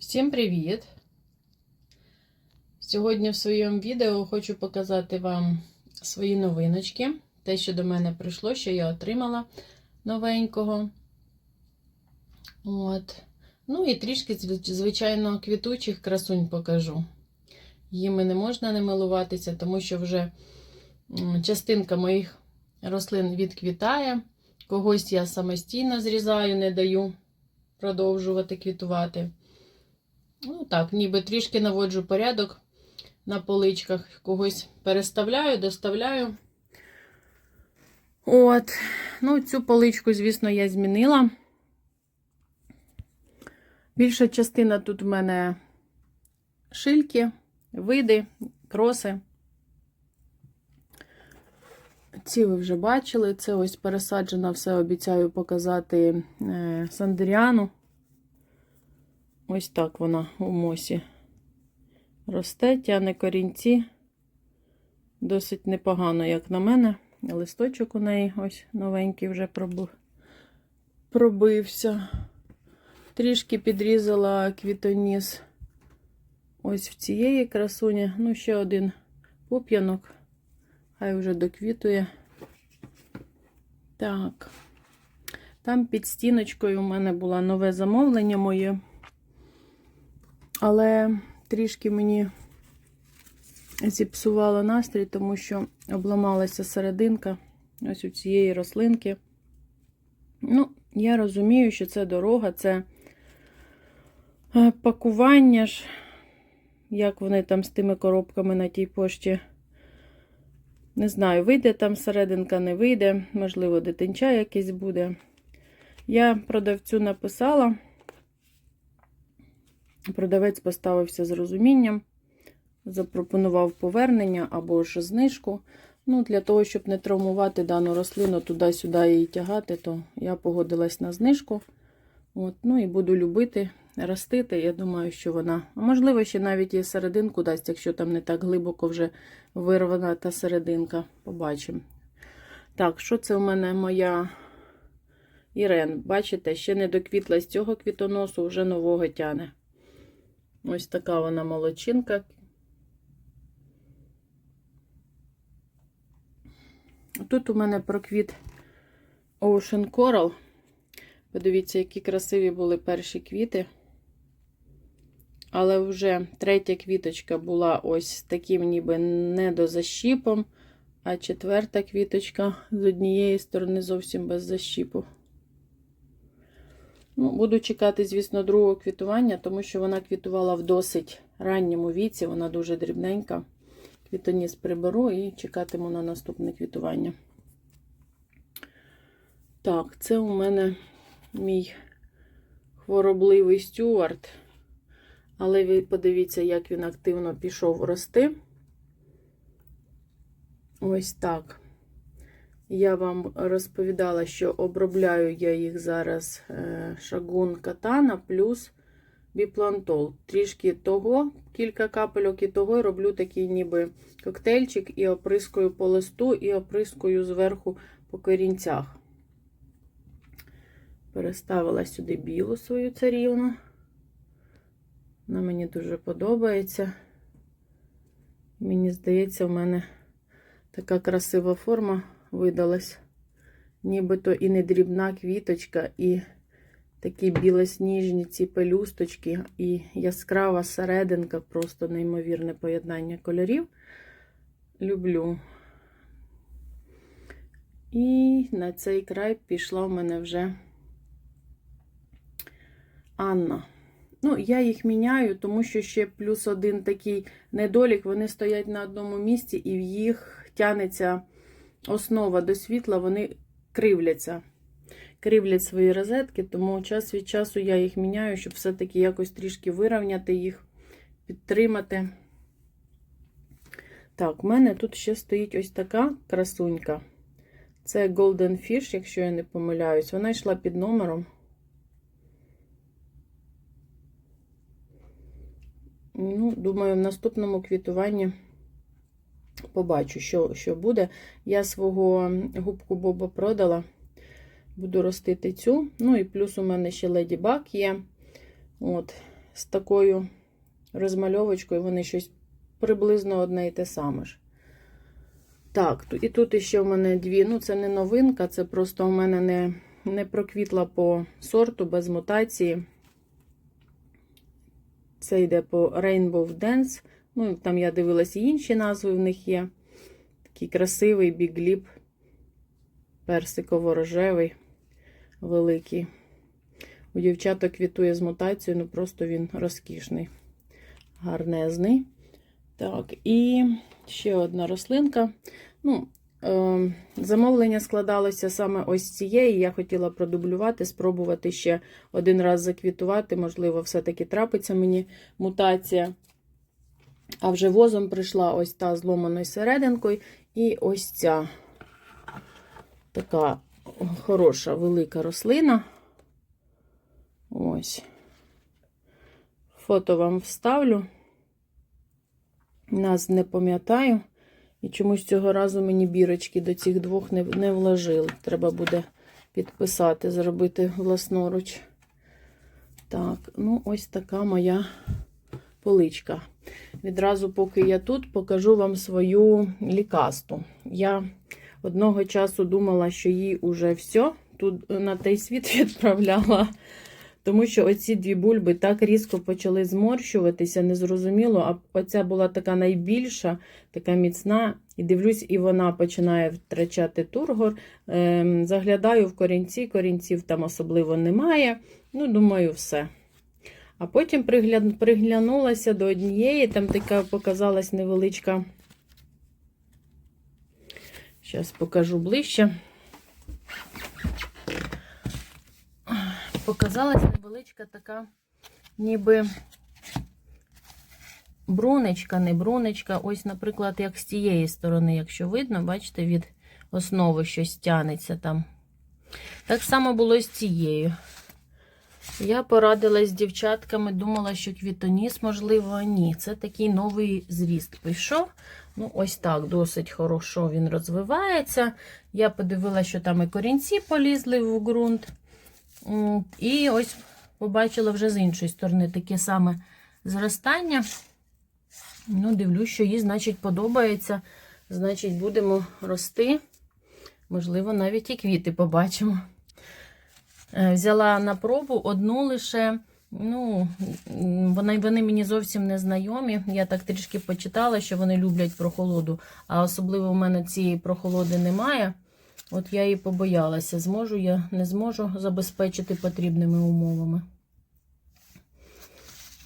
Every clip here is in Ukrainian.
Всім привіт! Сьогодні в своєму відео хочу показати вам свої новиночки. Те, що до мене прийшло, що я отримала новенького. От. Ну і трішки, звичайно, квітучих красунь покажу. Їми не можна не милуватися, тому що вже частинка моїх рослин відквітає. Когось я самостійно зрізаю, не даю продовжувати квітувати. Ну, так, ніби трішки наводжу порядок на поличках, когось переставляю, доставляю. От, ну, цю поличку, звісно, я змінила. Більша частина тут в мене шильки, види, кроси. Ці ви вже бачили. Це ось пересаджена, все обіцяю показати е, сандеріану. Ось так вона у мосі росте, тяне корінці. Досить непогано, як на мене. Листочок у неї ось новенький вже пробився. Трішки підрізала квітоніс ось в цієї красуні. Ну, ще один пуп'янок. Хай вже доквітує. Так. Там під стіночкою у мене було нове замовлення моє. Але трішки мені зіпсувало настрій, тому що обламалася серединка ось у цієї рослинки. Ну, я розумію, що це дорога, це е, пакування ж, як вони там з тими коробками на тій пошті. Не знаю, вийде там серединка, не вийде, можливо, дитинча якесь буде. Я продавцю написала. Продавець поставився з розумінням, запропонував повернення або ж знижку. Ну, Для того, щоб не травмувати дану рослину, туди-сюди її тягати, то я погодилась на знижку. От, Ну і буду любити, ростити. Я думаю, що вона, а можливо, ще навіть і серединку дасть, якщо там не так глибоко вже вирвана та серединка. Побачимо. Так, що це у мене моя Ірен? Бачите, ще не доквітла з цього квітоносу, вже нового тяне. Ось така вона молодчинка. Тут у мене проквіт Ocean Coral. Подивіться, які красиві були перші квіти. Але вже третя квіточка була ось таким, ніби недозащіпом, а четверта квіточка з однієї сторони зовсім без защіпу. Ну, Буду чекати, звісно, другого квітування, тому що вона квітувала в досить ранньому віці, вона дуже дрібненька. Квітоніс приберу і чекатиму на наступне квітування. Так, це у мене мій хворобливий стюарт. Але ви подивіться, як він активно пішов рости. Ось так. Я вам розповідала, що обробляю я їх зараз шагун катана плюс біплантол. Трішки того, кілька капельок і того роблю такий ніби коктейльчик і оприскую по листу, і оприскую зверху по корінцях. Переставила сюди білу свою царівну. Вона мені дуже подобається. Мені здається, в мене така красива форма видалась. Нібито і не дрібна квіточка, і такі білосніжні ці пелюсточки, і яскрава серединка, просто неймовірне поєднання кольорів. Люблю. І на цей край пішла в мене вже Анна. Ну, я їх міняю, тому що ще плюс один такий недолік, вони стоять на одному місці, і в їх тянеться основа до світла, вони кривляться. Кривлять свої розетки, тому час від часу я їх міняю, щоб все-таки якось трішки вирівняти їх, підтримати. Так, в мене тут ще стоїть ось така красунька. Це Golden Fish, якщо я не помиляюсь. Вона йшла під номером. Ну, Думаю, в наступному квітуванні побачу, що що буде. Я свого губку Боба продала, буду ростити цю. Ну і плюс у мене ще Леді Баг є. От, з такою розмальовочкою, вони щось приблизно одне і те саме ж. Так, і тут іще в мене дві. Ну, це не новинка, це просто у мене не, не проквітла по сорту без мутації. Це йде по Rainbow Dance. Ну, там я дивилася і інші назви в них є. Такий красивий бігліп, персиково-рожевий, великий. У дівчаток квітує з мутацією, ну просто він розкішний, гарнезний. Так, і ще одна рослинка. Ну, е, замовлення складалося саме ось цієї. Я хотіла продублювати, спробувати ще один раз заквітувати. Можливо, все-таки трапиться мені мутація. А вже возом прийшла ось та зломаною серединкою. І ось ця така хороша велика рослина. Ось. Фото вам вставлю. Нас не пам'ятаю. І чомусь цього разу мені бірочки до цих двох не, не вложили. Треба буде підписати, зробити власноруч. Так, ну ось така моя поличка. Відразу, поки я тут, покажу вам свою лікасту. Я одного часу думала, що їй уже все тут на той світ відправляла. Тому що оці дві бульби так різко почали зморщуватися, незрозуміло. А оця була така найбільша, така міцна. І дивлюсь, і вона починає втрачати тургор. Ем, заглядаю в корінці, корінців там особливо немає. Ну, думаю, все. А потім пригля... приглянулася до однієї, там така показалась невеличка. Зараз покажу ближче. Показалась невеличка така, ніби брунечка, не брунечка. Ось, наприклад, як з цієї сторони, якщо видно, бачите, від основи щось тянеться там. Так само було з цією. Я порадилась з дівчатками, думала, що квітоніс, можливо, ні. Це такий новий зріст пішов. Ну, ось так, досить хорошо він розвивається. Я подивилася, що там і корінці полізли в ґрунт. І ось побачила вже з іншої сторони таке саме зростання. Ну, дивлюсь, що їй, значить, подобається. Значить, будемо рости. Можливо, навіть і квіти побачимо. Е, Взяла на пробу одну лише. Ну, вони, вони мені зовсім не знайомі. Я так трішки почитала, що вони люблять прохолоду, а особливо в мене цієї прохолоди немає. От я і побоялася, зможу я, не зможу забезпечити потрібними умовами.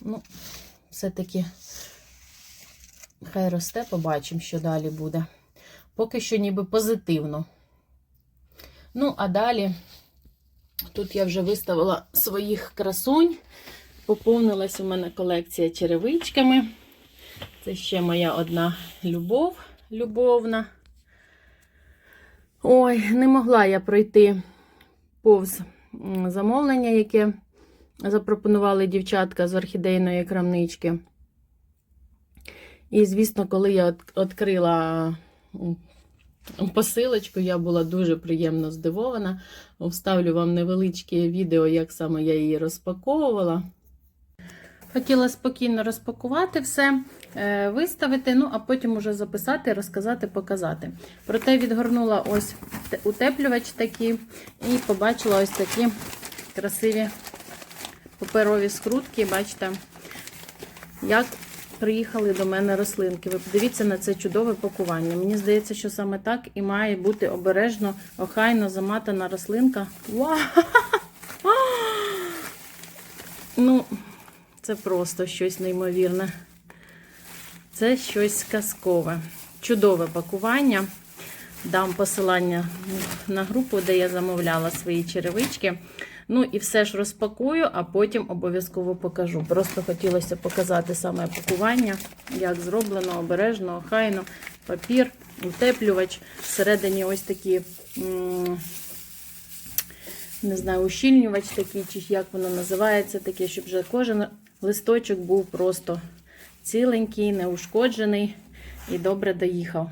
Ну, все-таки хай росте, побачимо, що далі буде. Поки що ніби позитивно. Ну, а далі тут я вже виставила своїх красунь. Поповнилась у мене колекція черевичками. Це ще моя одна любов, любовна. Ой, не могла я пройти повз замовлення, яке запропонували дівчатка з орхідейної крамнички. І, звісно, коли я відкрила посилочку, я була дуже приємно здивована. Вставлю вам невеличке відео, як саме я її розпаковувала. Хотіла спокійно розпакувати все, е, виставити, ну а потім уже записати, розказати, показати. Проте відгорнула ось утеплювач такий і побачила ось такі красиві паперові скрутки. Бачите, як приїхали до мене рослинки. Ви подивіться на це чудове пакування. Мені здається, що саме так і має бути обережно, охайно заматана рослинка. Ну, це просто щось неймовірне. Це щось казкове. Чудове пакування. Дам посилання на групу, де я замовляла свої черевички. Ну і все ж розпакую, а потім обов'язково покажу. Просто хотілося показати саме пакування, як зроблено, обережно, охайно, папір, утеплювач. Всередині ось такі, не знаю, ущільнювач такий, чи як воно називається, таке, щоб вже кожен листочок був просто ціленький, неушкоджений і добре доїхав.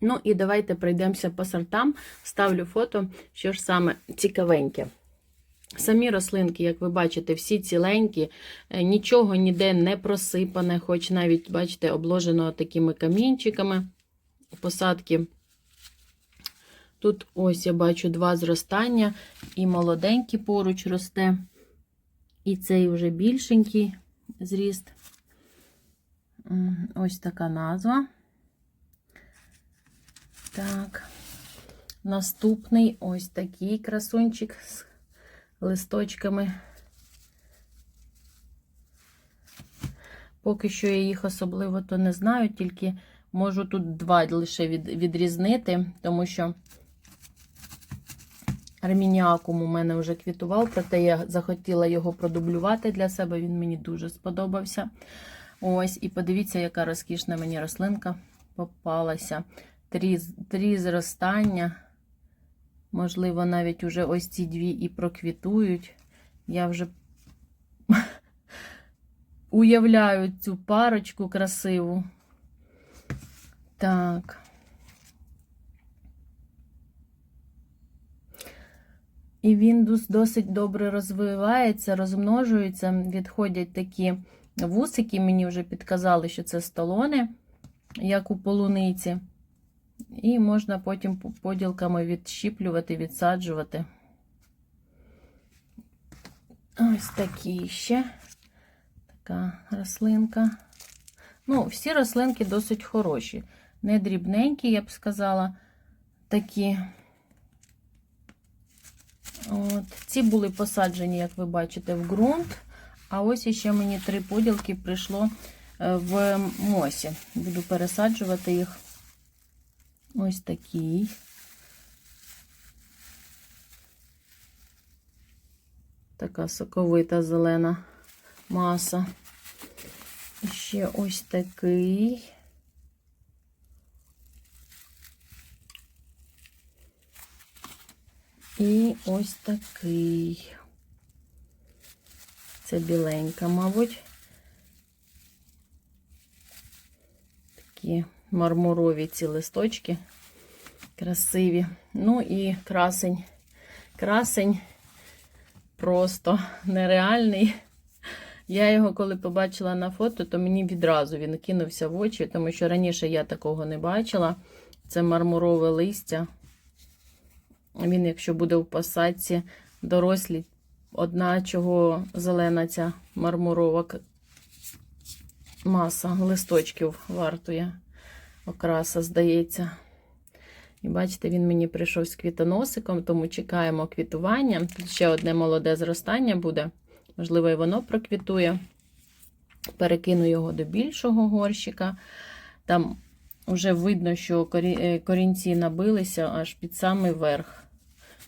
Ну і давайте пройдемося по сортам. Ставлю фото, що ж саме цікавеньке. Самі рослинки, як ви бачите, всі ціленькі, е, нічого ніде не просипане, хоч навіть, бачите, обложено такими камінчиками посадки. Тут ось я бачу два зростання, і молоденький поруч росте, і цей вже більшенький зріст. Ось така назва. Так. Наступний ось такий красунчик з листочками. Поки що я їх особливо то не знаю, тільки можу тут два лише від, відрізнити, тому що армініакум у мене вже квітував, проте я захотіла його продублювати для себе, він мені дуже сподобався. Ось, і подивіться, яка розкішна мені рослинка попалася. Три, зростання. Можливо, навіть уже ось ці дві і проквітують. Я вже уявляю цю парочку красиву. Так. І він досить добре розвивається, розмножується. Відходять такі вусики, мені вже підказали, що це столони, як у полуниці. І можна потім поділками відщіплювати, відсаджувати. Ось такі ще така рослинка. Ну, всі рослинки досить хороші. Не дрібненькі, я б сказала, такі. От. Ці були посаджені, як ви бачите, в ґрунт. А ось іще мені три поділки прийшло е, в мосі. Буду пересаджувати їх. Ось такий. Така соковита зелена маса. Ще ось такий. І ось такий. Це біленька, мабуть. Такі мармурові ці листочки. Красиві. Ну і красень. Красень просто нереальний. Я його, коли побачила на фото, то мені відразу він кинувся в очі, тому що раніше я такого не бачила. Це мармурове листя. Він, якщо буде в посадці, дорослі, одна чого зелена ця мармурова маса листочків вартує окраса, здається. І бачите, він мені прийшов з квітоносиком, тому чекаємо квітування. Тут ще одне молоде зростання буде. Можливо, і воно проквітує. Перекину його до більшого горщика. Там вже видно, що е, корінці набилися аж під самий верх.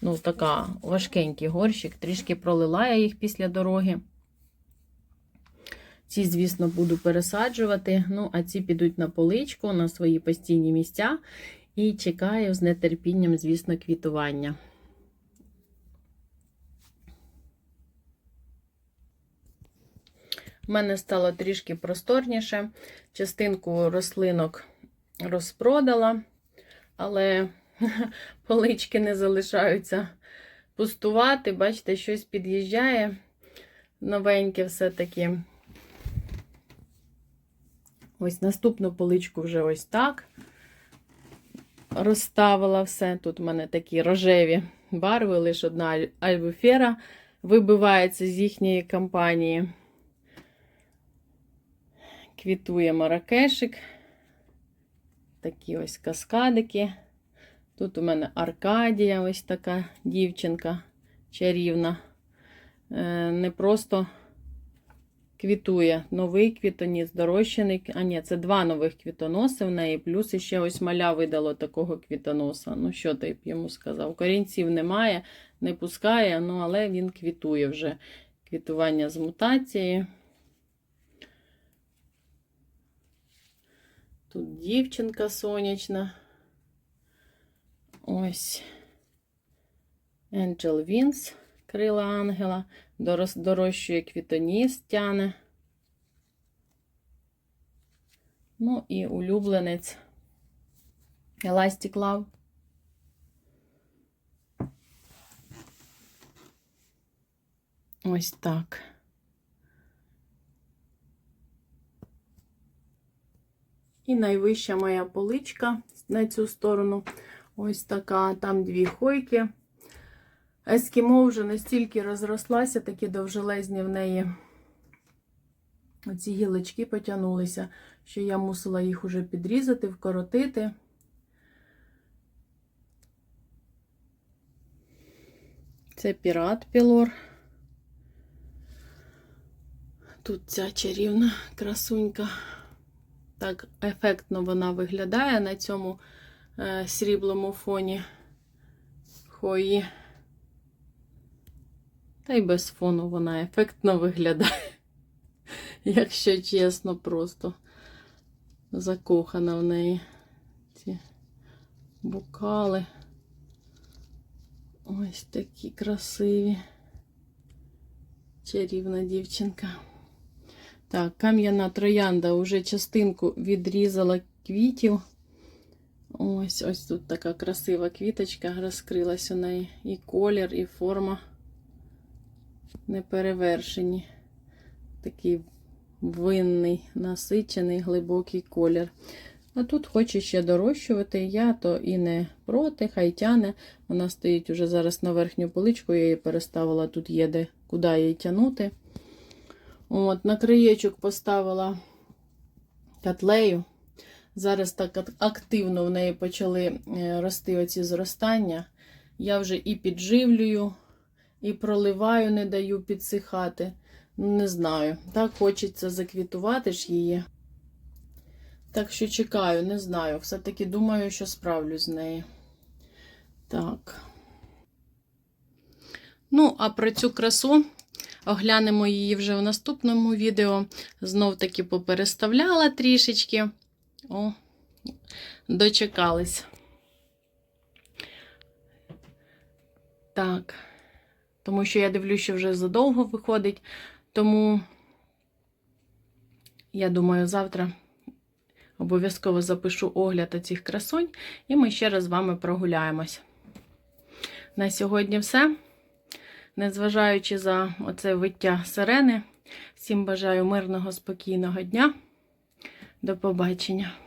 Ну, така важкенький горщик. Трішки пролила я їх після дороги. Ці, звісно, буду пересаджувати. Ну, а ці підуть на поличку, на свої постійні місця. І чекаю з нетерпінням, звісно, квітування. У мене стало трішки просторніше. Частинку рослинок розпродала, але полички не залишаються пустувати. Бачите, щось під'їжджає. Новеньке все-таки. Ось наступну поличку вже ось так. Розставила все. Тут у мене такі рожеві барви, лише одна альбуфера вибивається з їхньої компанії. Квітує маракешик. Такі ось каскадики. Тут у мене Аркадія, ось така дівчинка чарівна. Е, Не просто квітує новий квітоніс, дорощений. А ні, це два нових квітоноси в неї, плюс іще ось маля видало такого квітоноса. Ну, що ти йому сказав? Корінців немає, не пускає, ну, але він квітує вже. Квітування з мутації. Тут дівчинка сонячна. Ось. Angel Wings, крила ангела. Дорощує квітоніс тяне. Ну і улюбленець Elastic Love. Ось так. І найвища моя поличка на цю сторону. Ось така, там дві хойки. Ескімо вже настільки розрослася, такі довжелезні в неї оці гілочки потягнулися, що я мусила їх уже підрізати, вкоротити. Це пірат Пілор. Тут ця чарівна красунька. Так ефектно вона виглядає на цьому е, сріблому фоні хої. Та й без фону вона ефектно виглядає. Якщо чесно, просто закохана в неї ці букали. Ось такі красиві. Чарівна дівчинка. Так, кам'яна троянда вже частинку відрізала квітів. Ось ось тут така красива квіточка розкрилась у неї. І колір, і форма неперевершені. Такий винний, насичений, глибокий колір. А тут хоче ще дорощувати, я то і не проти, хай тяне. Вона стоїть уже зараз на верхню поличку, я її переставила, тут є де, куди її тягнути. От, На краєчок поставила котлею. Зараз так активно в неї почали е, рости оці зростання. Я вже і підживлюю, і проливаю, не даю підсихати. Ну, не знаю. Так хочеться заквітувати ж її. Так що чекаю, не знаю. Все-таки думаю, що справлюсь з нею. Так. Ну, а про цю красу оглянемо її вже в наступному відео. Знов таки попереставляла трішечки. О, дочекались. Так. Тому що я дивлюся, що вже задовго виходить. Тому, я думаю, завтра обов'язково запишу огляд цих красунь, і ми ще раз з вами прогуляємось. На сьогодні все. Незважаючи за оце виття сирени, всім бажаю мирного, спокійного дня. До побачення!